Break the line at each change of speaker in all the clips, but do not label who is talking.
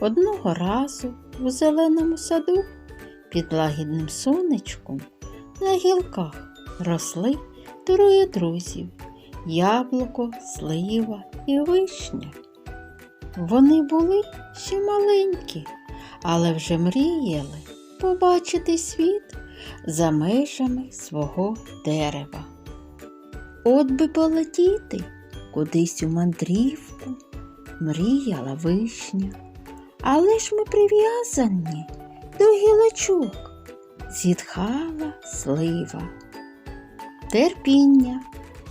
Одного разу у зеленому саду під лагідним сонечком на гілках росли троє друзів яблуко, слива і вишня. Вони були ще маленькі, але вже мріяли побачити світ за межами свого дерева. От би полетіти кудись у мандрівку, мріяла вишня. Але ж ми прив'язані до гілочок, зітхала слива. Терпіння,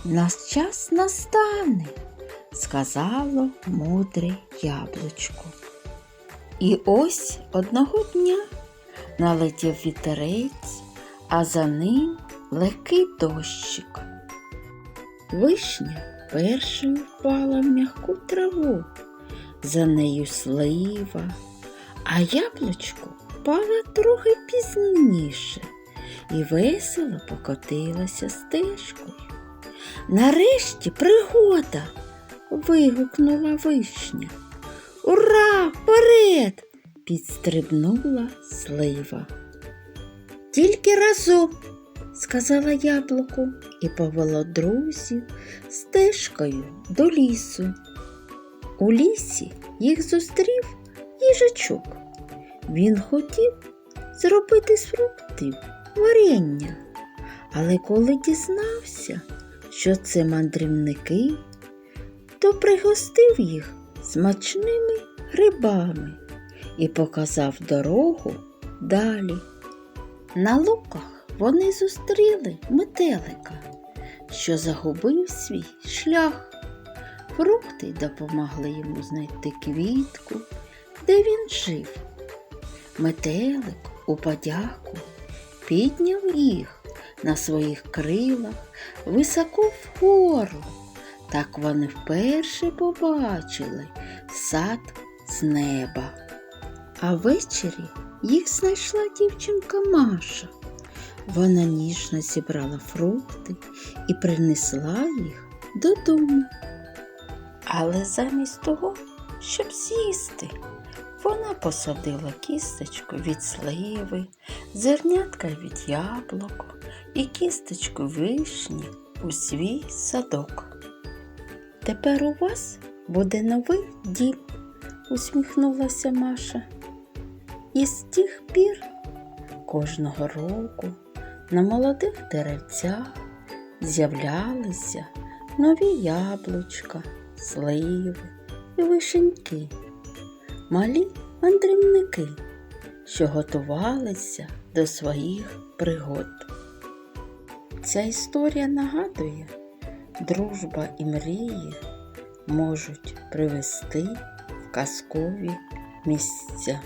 наш час настане, сказало мудре яблучко. І ось одного дня налетів вітерець, а за ним легкий дощик. Вишня першою впала в м'яку траву, за нею слива, а яблучко впало трохи пізніше і весело покотилося стежкою. Нарешті пригода. вигукнула вишня. Ура! Вперед! підстрибнула слива. Тільки разом, сказала яблуко і повело друзів стежкою до лісу. У лісі їх зустрів їжачок. Він хотів зробити з фруктів варення, але коли дізнався, що це мандрівники, то пригостив їх смачними грибами і показав дорогу далі. На луках вони зустріли метелика, що загубив свій шлях. Фрукти допомогли йому знайти квітку, де він жив. Метелик у подяку підняв їх на своїх крилах високо вгору. Так вони вперше побачили сад з неба. А ввечері їх знайшла дівчинка Маша. Вона ніжно зібрала фрукти і принесла їх додому. Але замість того, щоб з'їсти, вона посадила кісточку від сливи, зернятка від яблука і кісточку вишні у свій садок. Тепер у вас буде новий дім, усміхнулася Маша. І з тих пір кожного року на молодих деревцях з'являлися нові яблучка, сливи і вишеньки, малі мандрівники, що готувалися до своїх пригод. Ця історія нагадує, дружба і мрії можуть привести в казкові місця.